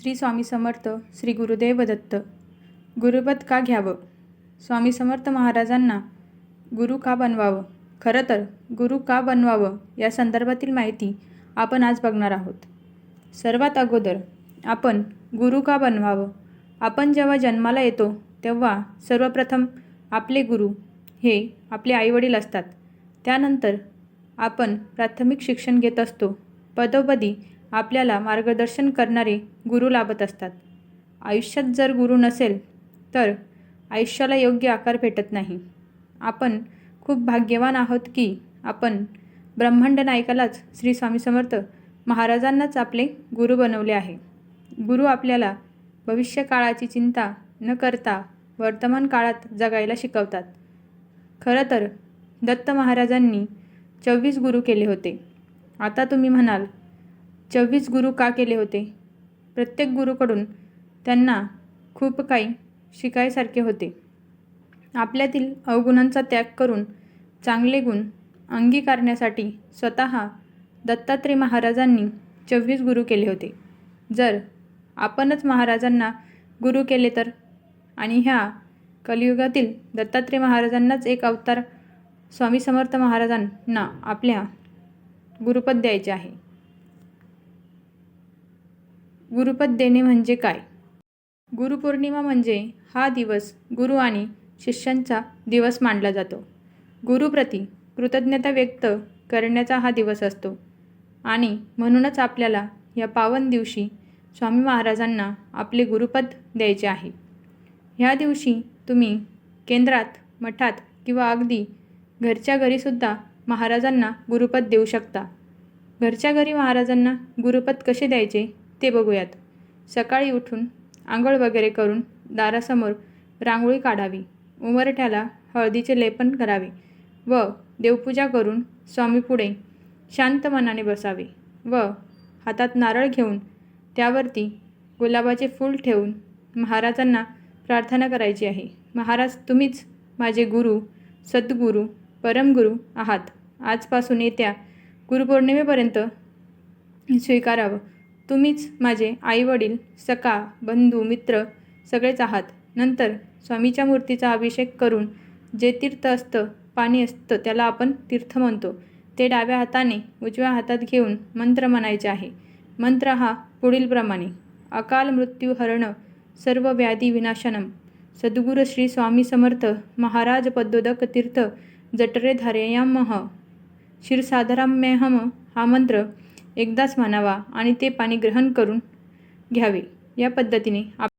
श्री स्वामी समर्थ श्री गुरुदेव दत्त. गुरुपद का घ्यावं? स्वामी समर्थ महाराजांना गुरु का बनवावं? खरं तर गुरु का बनवावं? या संदर्भातील माहिती आपण आज बघणार आहोत. सर्वात अगोदर आपण गुरु का बनवावं? आपण जेव्हा जन्माला येतो तेव्हा सर्वप्रथम आपले गुरु हे आपले आईवडील असतात. त्यानंतर आपण प्राथमिक शिक्षण घेत असतो. पदोपदी आपल्याला मार्गदर्शन करणारे गुरु लाभत असतात. आयुष्यात जर गुरु नसेल तर आयुष्याला योग्य आकार भेटत नाही. आपण खूप भाग्यवान आहोत की आपण ब्रह्मांड नायकालाच श्री स्वामी समर्थ महाराजांनाच आपले गुरु बनवले आहे. गुरु आपल्याला भविष्यकाळाची चिंता न करता वर्तमान काळात जगायला शिकवतात. खरं तर दत्त महाराजांनी चोवीस गुरु केले होते. आता तुम्ही म्हणाल चव्वीस गुरु का केले होते? प्रत्येक गुरुकडून त्यांना खूप काही शिकायसारखे होते. आपल्यातील अवगुणांचा त्याग करून चांगले गुण अंगीकारण्यासाठी स्वतः दत्तात्रय महाराजांनी चव्वीस गुरु केले होते. जर आपणच महाराजांना गुरु केले तर? आणि ह्या कलियुगातील दत्तात्रय महाराजांनाच एक अवतार स्वामी समर्थ महाराजांना आपल्या गुरुपद द्यायचे आहे. गुरुपद देणे म्हणजे काय? गुरुपौर्णिमा म्हणजे हा दिवस गुरु आणि शिष्यांचा दिवस मानला जातो. गुरुप्रती कृतज्ञता व्यक्त करण्याचा हा दिवस असतो. आणि म्हणूनच आपल्याला या पावन दिवशी स्वामी महाराजांना आपले गुरुपद द्यायचे आहे. ह्या दिवशी तुम्ही केंद्रात मठात किंवा अगदी घरच्या घरीसुद्धा महाराजांना गुरुपद देऊ शकता. घरच्या घरी महाराजांना गुरुपद कसे द्यायचे? ते बघूयात. सकाळी उठून आंघोळ वगैरे करून दारासमोर रांगोळी काढावी. उमरठ्याला हळदीचे लेपन करावे व देवपूजा करून स्वामीपुढे शांत मनाने बसावे व हातात नारळ घेऊन त्यावरती गुलाबाचे फूल ठेवून महाराजांना प्रार्थना करायची आहे. महाराज तुम्हीच माझे गुरु सद्गुरू परमगुरू आहात. आजपासून येत्या गुरुपौर्णिमेपर्यंत स्वीकारावं. तुम्हीच माझे आईवडील सखा बंधू मित्र सगळेच आहात. नंतर स्वामीच्या मूर्तीचा अभिषेक करून जे तीर्थ असतं पाणी असतं त्याला आपण तीर्थ म्हणतो. ते डाव्या हाताने उजव्या हातात घेऊन मंत्र म्हणायचे आहे. मंत्र हा पुढीलप्रमाणे अकाल मृत्यू हरण सर्व व्याधी विनाशनम. सद्गुरू श्री स्वामी समर्थ महाराज पद्मोदक तीर्थ जठरे धारयामह क्षीरसाधराम्यहम हा मंत्र एकदाच म्हणावा आणि ते पाणी ग्रहण करून घ्यावे. या पद्धतीने आप